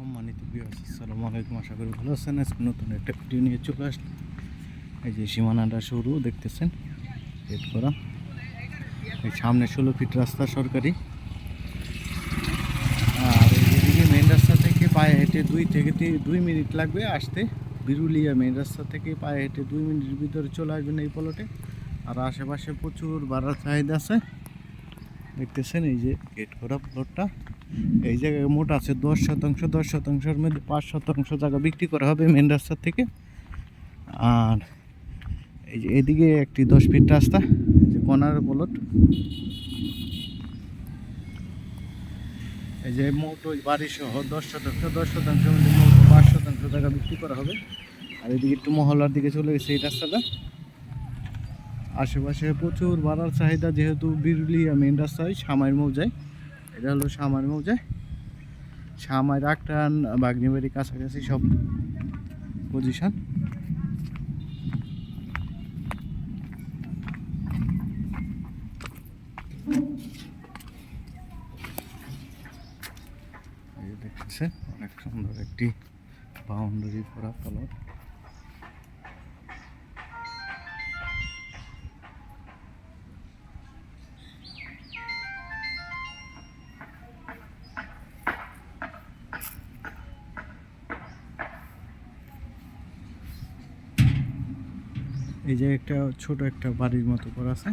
সম্মানিত আসসালামু আলাইকুম। আশা করি ভালো আছেন। আজকে নতুন একটা ভিডিও নিয়ে চলে আসলাম। এই যে সীমানাটা সরু, দেখতেছেন? গেট করা। এই সামনে ষোলো ফিট রাস্তা সরকারি। আর এদিকে মেন রাস্তা থেকে পায়ে হেঁটে দুই থেকে দুই মিনিট লাগবে আসতে। বিরুলিয়া মেন রাস্তা থেকে পায়ে হেঁটে দুই মিনিটের ভিতরে চলে আসবেন এই পলটে আর আশেপাশে প্রচুর বাড়ার চাহিদা আছে। দেখতেছেন, এই যে গেট করা প্লটটা এই জায়গায় মোট আছে দশ শতাংশ, দশ শতাংশের মধ্যে পাঁচ শতাংশ জায়গা বিক্রি করা হবে মেন রাস্তা থেকে। আর এই যে এদিকে একটি দশ ফিট রাস্তা যে কর্নার প্লট এই যে মোট ওই বাড়ি সহ দশ শতাংশ, দশ শতাংশের মধ্যে মোট পাঁচ শতাংশ জায়গা বিক্রি করা হবে। আর এদিকে একটু মহল্লার দিকে চলে গেছে এই রাস্তাটা। আশেপাশে প্রচুর বাড়ার চাহিদা যেহেতু বিরুলিয়া মেন রাস্তায় সামাইর মৌজায়। এটা হলো সামার মৌজায়। সামার আক্টান বাগনিবাড়ি কাছাকাছি সব পজিশন অনেক সুন্দর একটি বাউন্ডারি করা প্লট এই যে একটা ছোট একটা বাড়ির মতো করা আছে।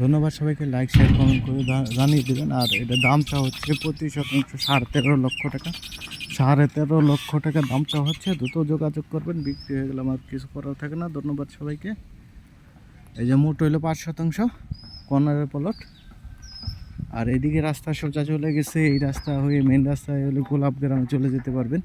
ধন্যবাদ সবাইকে লাইক শেয়ার কমেন্ট করে জানিয়ে দেবেন। আর এটা দামটা হচ্ছে প্রতি শতাংশ, সাড়ে তেরো লক্ষ টাকা। সাড়ে তেরো লক্ষ টাকা দামটা হচ্ছে। দ্রুত যোগাযোগ করবেন, বিক্রি হয়ে গেলে আমার কিছু করার থাকে না। ধন্যবাদ সবাইকে। এই যে মোট হইল পাঁচ শতাংশ, কর্নারের প্লট আর এদিকে রাস্তা সোজা চলে গেছে, এই রাস্তা হয়ে মেন রাস্তায় হলে গোলাপ গ্রামে চলে যেতে পারবেন।